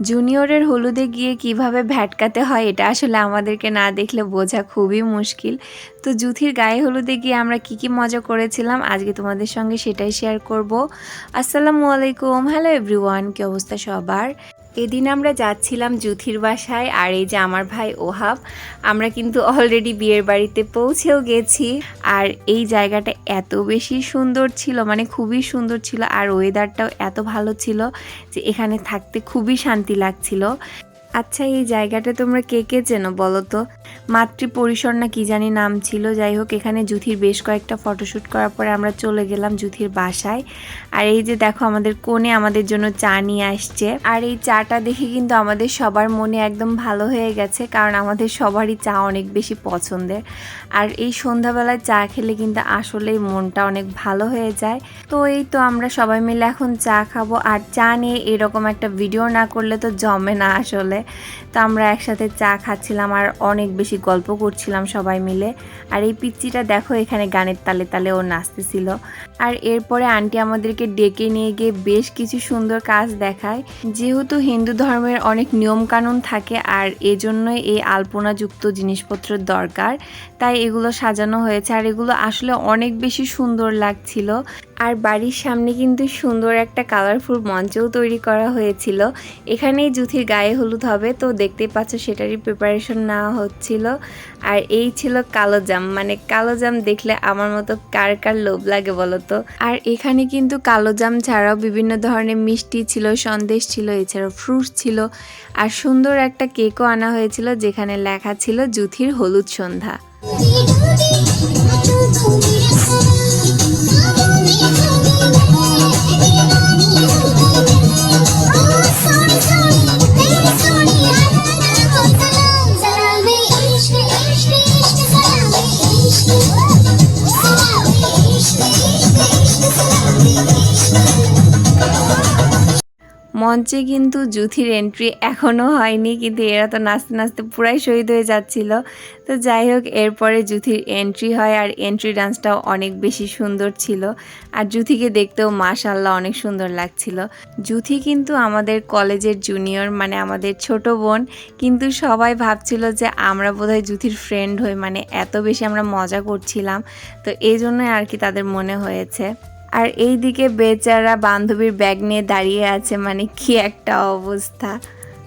জুনিয়রের হলুদে গিয়ে কীভাবে ভ্যাটকাতে হয়, এটা আসলে আমাদেরকে না দেখলে বোঝা খুবই মুশকিল। তো জুথির গায়ে হলুদে গিয়ে আমরা কি কি মজা করেছিলাম, আজকে তোমাদের সঙ্গে সেটাই শেয়ার করব। আসসালামু আলাইকুম। হ্যালো এভরিওয়ান কি অবস্থা সবার? এদিন আমরা যাচ্ছিলাম জুথির বাসায় আর এই যে আমার ভাই ওহাব, আমরা কিন্তু অলরেডি বিয়ের বাড়িতে পৌঁছেও গেছি। আর এই জায়গাটা এত বেশি সুন্দর ছিল মানে খুবই সুন্দর ছিল আর ওয়েদারটাও এত ভালো ছিল যে এখানে থাকতে খুবই শান্তি লাগছিল। আচ্ছা এই জায়গাটা তোমরা কে কে চেনো বলো তো? মাতৃ পরিসর না কি জানি নাম ছিল, যাই হোক, এখানে জুথির বেশ কয়েকটা ফটোশ্যুট করার পরে আমরা চলে গেলাম জুথির বাসায়। আর এই যে দেখো, আমাদের কোণে আমাদের জন্য চা নিয়ে আসছে। আর এই চাটা দেখে কিন্তু আমাদের সবার মনে একদম ভালো হয়ে গেছে, কারণ আমাদের সবারই চা অনেক বেশি পছন্দের। আর এই সন্ধ্যাবেলায় চা খেলে কিন্তু আসলেই মনটা অনেক ভালো হয়ে যায়। তো এই তো আমরা সবাই মিলে এখন চা খাব। আর চা নিয়ে এরকম একটা ভিডিও না করলে তো জমে না আসলে। তো আমরা একসাথে চা খাচ্ছিলাম আর অনেক বেশি গল্প করছিলাম সবাই মিলে। আর এই পিচ্চিটা দেখো এখানে গানের তালে তালে ও নাচতেছিল। আর এরপরে আন্টি আমাদেরকে ডেকে নিয়ে গিয়ে বেশ কিছু সুন্দর কাজ দেখায়। যেহেতু হিন্দু ধর্মের অনেক নিয়ম কানুন থাকে আর এজন্যই এই আলপনাযুক্ত জিনিসপত্রের দরকার, তাই এগুলো সাজানো হয়েছে। আর এগুলো আসলে অনেক বেশি সুন্দর লাগছিল। আর বাড়ির সামনে কিন্তু সুন্দর একটা কালারফুল মঞ্চও তৈরি করা হয়েছিল এখানেই জুথির গায়ে হলুদ হবে তো দেখতেই পাচ্ছ সেটারই প্রিপারেশন নেওয়া হচ্ছিল আর এই ছিল কালো জাম মানে কালো জাম দেখলে আমার মতো কার কার লোভ লাগে বলো তো আর এখানে কিন্তু কালো জাম ছাড়াও বিভিন্ন ধরনের মিষ্টি ছিল সন্দেশ ছিল এছাড়াও ফ্রুটস ছিল আর সুন্দর একটা কেকও আনা হয়েছিল যেখানে লেখা ছিল জুথির হলুদ সন্ধ্যা Thank you. মঞ্চে কিন্তু জুথির এন্ট্রি এখনও হয়নি, কিন্তু এরা তো নাচতে নাচতে পুরাই শহীদ হয়ে যাচ্ছিল। তো যাই হোক, এরপরে জুথির এন্ট্রি হয় আর এন্ট্রি ডান্সটাও অনেক বেশি সুন্দর ছিল। আর জুথিকে দেখতেও মাশাল্লাহ অনেক সুন্দর লাগছিল। জুথি কিন্তু আমাদের কলেজের জুনিয়র মানে আমাদের ছোট বোন, কিন্তু সবাই ভাবছিল যে আমরা বোধহয় জুথির ফ্রেন্ড হই মানে এত বেশি আমরা মজা করছিলাম। তো এই জন্যই আর কি তাদের মনে হয়েছে। আর এই দিকে বেচারা বান্ধবীর ব্যাগ নিয়ে দাঁড়িয়ে আছে মানে কি একটা অবস্থা।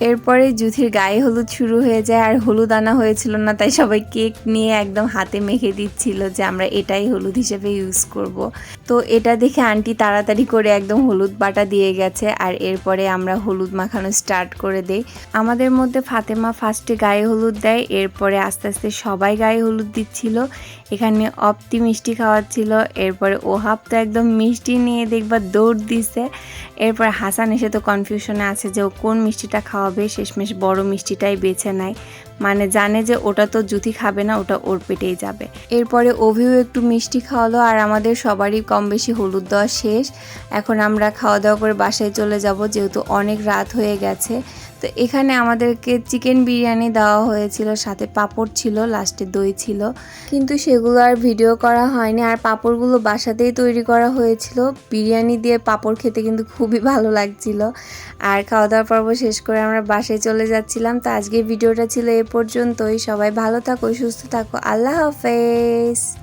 এরপরে জুথির গায়ে হলুদ শুরু হয়ে যায় আর হলুদ আনা হয়েছিল না, তাই সবাই কেক নিয়ে একদম হাতে মেখে দিচ্ছিল যে আমরা এটাই হলুদ হিসেবে ইউজ করব। তো এটা দেখে আন্টি তাড়াতাড়ি করে একদম হলুদ বাটা দিয়ে গেছে আর এরপরে আমরা হলুদ মাখানো স্টার্ট করে দেই। আমাদের মধ্যে ফাতেমা ফার্স্টে গায়ে হলুদ দেয়, এরপরে আস্তে আস্তে সবাই গায়ে হলুদ দিচ্ছিল। এখানে অপ্তি মিষ্টি খাওয়াচ্ছিল, এরপরে ওহাব তো একদম মিষ্টি নিয়ে দেখবা দৌড় দিছে। এরপর হাসান এসে তো কনফিউশনে আছে যে ও কোন মিষ্টিটা খাওয়াবে শেষমেশ বড় মিষ্টিটাই বেছে নেয়। মানে জানে যে ওটা তো জুতি খাবে না, ওটা ওর পেটেই যাবে। এরপরে অভিও একটু মিষ্টি খাওয়ালো আর আমাদের সবারই কম বেশি হলুদ দেওয়া শেষ। এখন আমরা খাওয়া দাওয়া করে বাসায় চলে যাব, যেহেতু অনেক রাত হয়ে গেছে। তো এখানে আমাদেরকে চিকেন বিরিয়ানি দেওয়া হয়েছিল, সাথে পাঁপড় ছিল, লাস্টে দই ছিল। কিন্তু সেগুলো আর ভিডিও করা হয়নি, আর পাঁপড়গুলো বাসাতেই তৈরি করা হয়েছিল। বিরিয়ানি দিয়ে পাঁপড় খেতে কিন্তু খুবই ভালো লাগছিল। আর খাওয়া দাওয়ার পর্ব শেষ করে আমরা বাসায় চলে যাচ্ছিলাম। তো আজকে ভিডিওটা ছিল এ পর্যন্তই। সবাই ভালো থাকো, সুস্থ থাকো। আল্লাহ হাফেজ।